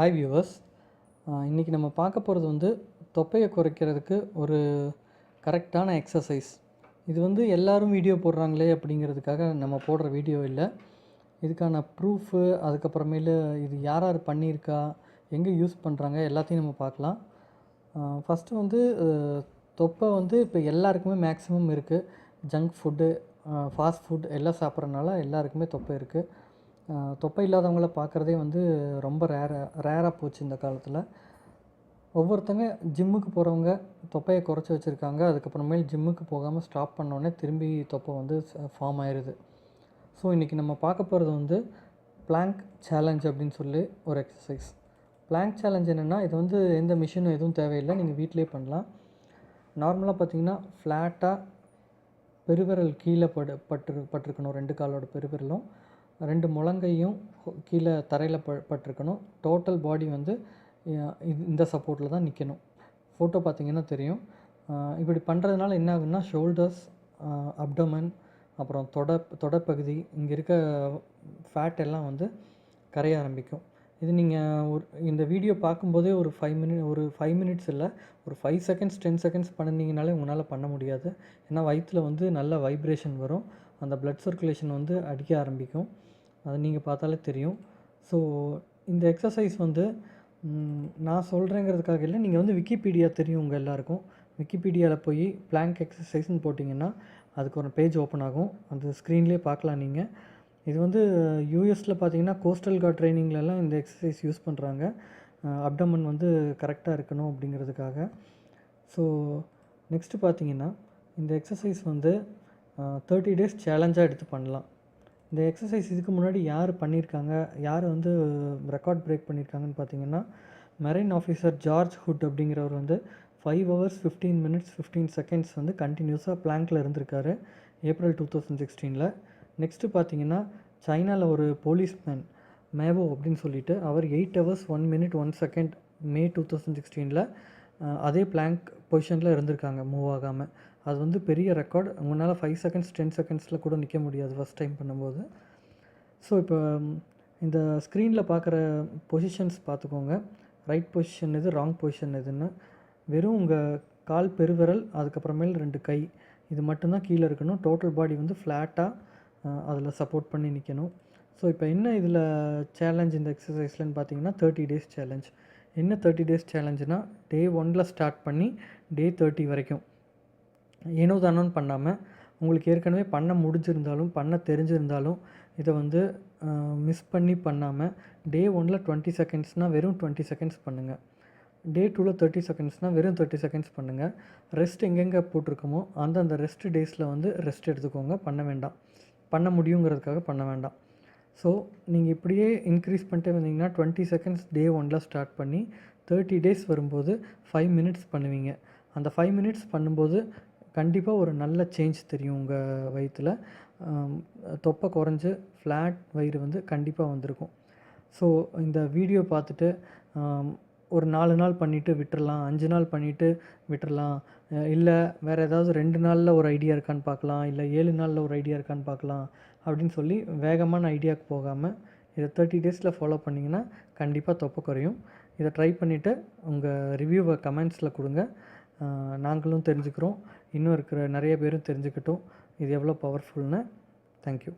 Hi viewers இன்றைக்கி நம்ம பார்க்க போகிறது வந்து தொப்பையை குறைக்கிறதுக்கு ஒரு கரெக்டான எக்ஸசைஸ் இது வந்து எல்லோரும் வீடியோ போடுறாங்களே அப்படிங்கிறதுக்காக நம்ம போடுற வீடியோ இல்லை. இதுக்கான ப்ரூஃபு அதுக்கப்புறமேலு இது யார் யார் பண்ணியிருக்கா எங்கே யூஸ் பண்ணுறாங்க எல்லாத்தையும் நம்ம பார்க்கலாம். ஃபஸ்ட்டு வந்து தொப்பை வந்து இப்போ எல்லாருக்குமே மேக்ஸிமம் இருக்குது ஜங்க் ஃபுட்டு ஃபாஸ்ட் ஃபுட் எல்லாம் சாப்பிட்றதுனால எல்லாருக்குமே தொப்பை இருக்குது தொப்பை இல்லாதவங்கள பார்க்குறதே வந்து ரொம்ப ரேராக ரேராக போச்சு இந்த காலத்தில். ஒவ்வொருத்தங்க ஜிம்முக்கு போகிறவங்க தொப்பையை குறைச்சி வச்சுருக்காங்க. அதுக்கப்புறமேல் ஜிம்முக்கு போகாமல் ஸ்டாப் பண்ணோடனே திரும்பி தொப்பை வந்து ஃபார்ம் ஆயிடுது ஸோ இன்றைக்கி நம்ம பார்க்க போகிறது வந்து பிளாங்க் சேலஞ்ச் அப்படின்னு சொல்லி ஒரு எக்ஸசைஸ் பிளாங்க் சேலஞ்ச் என்னென்னா இது வந்து எந்த மிஷினும் எதுவும் தேவையில்லை. நீங்கள் வீட்டிலே பண்ணலாம். நார்மலாக பார்த்தீங்கன்னா ஃப்ளாட்டாக பெருவிரல் கீழே படு பட்டு பட்டிருக்கணும். ரெண்டு காலோட பெருவிரலும். ரெண்டு முழங்கையும் கீழே தரையில் ப பட்டிருக்கணும். டோட்டல் பாடி வந்து இது இந்த சப்போர்ட்டில் தான் நிற்கணும் ஃபோட்டோ பார்த்தீங்கன்னா தெரியும். இப்படி பண்ணுறதுனால என்ன ஆகுன்னா ஷோல்டர்ஸ் அப்டமன் அப்புறம் தொட தொடப்பகுதி இங்கே இருக்க ஃபேட் எல்லாம் வந்து கரைய ஆரம்பிக்கும். இது நீங்கள் ஒரு இந்த வீடியோ பார்க்கும்போதே ஒரு ஃபைவ் மினிட் ஒரு ஃபைவ் மினிட்ஸ் இல்லை ஒரு ஃபைவ் செகண்ட்ஸ் டென் செகண்ட்ஸ் பண்ணினீங்கனாலே உங்களால் பண்ண முடியாது. ஏன்னா வயிற்றில் வந்து நல்ல வைப்ரேஷன் வரும். அந்த ப்ளட் சர்க்குலேஷன் வந்து அடிக்க ஆரம்பிக்கும். அது நீங்கள் பார்த்தாலே தெரியும். ஸோ இந்த எக்ஸசைஸ் வந்து நான் சொல்கிறேங்கிறதுக்காக இல்லை நீங்கள் வந்து விக்கிபீடியா தெரியும் உங்கள் எல்லாருக்கும். விக்கிபீடியாவில் போய் பிளாங்க் எக்ஸசைஸ்ன்னு போட்டிங்கன்னா அதுக்கு ஒரு பேஜ் ஓப்பன் ஆகும். அந்த ஸ்க்ரீன்லேயே பார்க்கலாம் நீங்கள் இது வந்து யூஎஸில் பார்த்தீங்கன்னா கோஸ்டல் கார்ட் ட்ரைனிங்லலாம் இந்த எக்ஸசைஸ் யூஸ் பண்ணுறாங்க அப்டமன் வந்து கரெக்டாக இருக்கணும் அப்படிங்கிறதுக்காக. ஸோ நெக்ஸ்ட்டு பார்த்தீங்கன்னா இந்த எக்ஸசைஸ் வந்து தேர்ட்டி டேஸ் சேலஞ்சாக எடுத்து பண்ணலாம். இந்த எக்ஸசைஸ் இதுக்கு முன்னாடி யார் பண்ணியிருக்காங்க யார் வந்து ரெக்கார்ட் பிரேக் பண்ணியிருக்காங்கன்னு பார்த்தீங்கன்னா மெரைன் ஆஃபீஸர் ஜார்ஜ் ஹுட் அப்படிங்கிறவர் வந்து five hours fifteen minutes fifteen seconds வந்து கண்டினியூஸாக பிளாங்கில் இருந்திருக்காரு ஏப்ரல் டூ தௌசண்ட் சிக்ஸ்டீனில் நெக்ஸ்ட்டு பார்த்தீங்கன்னா சைனாவில் ஒரு போலீஸ்மேன் மேவோ அப்படின்னு சொல்லிட்டு அவர் eight hours one minute one second May two thousand சிக்ஸ்டீனில் அதே பிளாங்க் பொசிஷனில் இருந்திருக்காங்க மூவ் ஆகாமல் அது வந்து பெரிய ரெக்கார்ட் உங்களால் ஃபைவ் செகண்ட்ஸ் டென் செகண்ட்ஸில் கூட நிற்க முடியாது ஃபஸ்ட் டைம் பண்ணும்போது. ஸோ இப்போ இந்த ஸ்க்ரீனில் பார்க்குற பொசிஷன்ஸ் பார்த்துக்கோங்க ரைட் பொசிஷன் எது ராங் பொசிஷன் எதுன்னு. வெறும் உங்கள் கால் பெருவிரல் அதுக்கப்புறமேல் ரெண்டு கை. இது மட்டும்தான் கீழே இருக்கணும். டோட்டல் பாடி வந்து ஃப்ளாட்டாக அதில் சப்போர்ட் பண்ணி நிற்கணும் ஸோ இப்போ என்ன இதில் சேலஞ்ச் இந்த எக்ஸசைஸ்லன்னு பார்த்தீங்கன்னா தேர்ட்டி டேஸ் சேலஞ்ச் என்ன தேர்ட்டி டேஸ் சேலஞ்சுனா டே ஒனில் ஸ்டார்ட் பண்ணி டே தேர்ட்டி வரைக்கும். ஏனோ தானோன்னு பண்ணாமல் உங்களுக்கு ஏற்கனவே பண்ண முடிஞ்சிருந்தாலும் பண்ண தெரிஞ்சிருந்தாலும் இதை வந்து மிஸ் பண்ணி பண்ணாமல் டே ஒனில் டுவெண்ட்டி செகண்ட்ஸ்னால் வெறும் டுவெண்ட்டி செகண்ட்ஸ் பண்ணுங்கள் டே டூவில் தேர்ட்டி செகண்ட்ஸ்னால் வெறும் தேர்ட்டி செகண்ட்ஸ் பண்ணுங்கள் ரெஸ்ட் எங்கெங்கே போட்டிருக்கோமோ அந்தந்த ரெஸ்ட் டேஸில் வந்து ரெஸ்ட் எடுத்துக்கோங்க. பண்ண வேண்டாம். பண்ண முடியுங்கிறதுக்காக பண்ண வேண்டாம். ஸோ நீங்கள் இப்படியே இன்க்ரீஸ் பண்ணிட்டே வந்தீங்கன்னா டுவெண்ட்டி செகண்ட்ஸ் டே ஒனில் ஸ்டார்ட் பண்ணி தேர்ட்டி டேஸ் வரும்போது ஃபைவ் மினிட்ஸ் பண்ணுவீங்க. அந்த ஃபைவ் மினிட்ஸ் பண்ணும்போது கண்டிப்பாக ஒரு நல்ல சேஞ்ச் தெரியும் உங்கள் வயிற்றில் தொப்பை குறைஞ்சு ஃப்ளாட் வயிறு வந்து கண்டிப்பாக வந்திருக்கும். ஸோ இந்த வீடியோ பார்த்துட்டு ஒரு நாலு நாள் பண்ணிவிட்டு விட்டுறலாம் அஞ்சு நாள் பண்ணிவிட்டு விட்டுறலாம். இல்லை வேறு ஏதாவது ரெண்டு நாளில் ஒரு ஐடியா இருக்கான்னு பார்க்கலாம் இல்லை ஏழு நாளில் ஒரு ஐடியா இருக்கான்னு பார்க்கலாம் அப்படின்னு சொல்லி வேகமான ஐடியாவுக்கு போகாமல் இதை தேர்ட்டி டேஸில் ஃபாலோ பண்ணிங்கன்னா கண்டிப்பாக தொப்பை குறையும். இதை ட்ரை பண்ணிவிட்டு உங்கள் ரிவ்யூவை கமெண்ட்ஸில் கொடுங்க. நாங்களும் தெரிஞ்சுக்கிறோம். இன்னும் இருக்கிற நிறைய பேரும் தெரிஞ்சுக்கிட்டோம். இது எவ்வளோ பவர்ஃபுல்னு தேங்க்யூ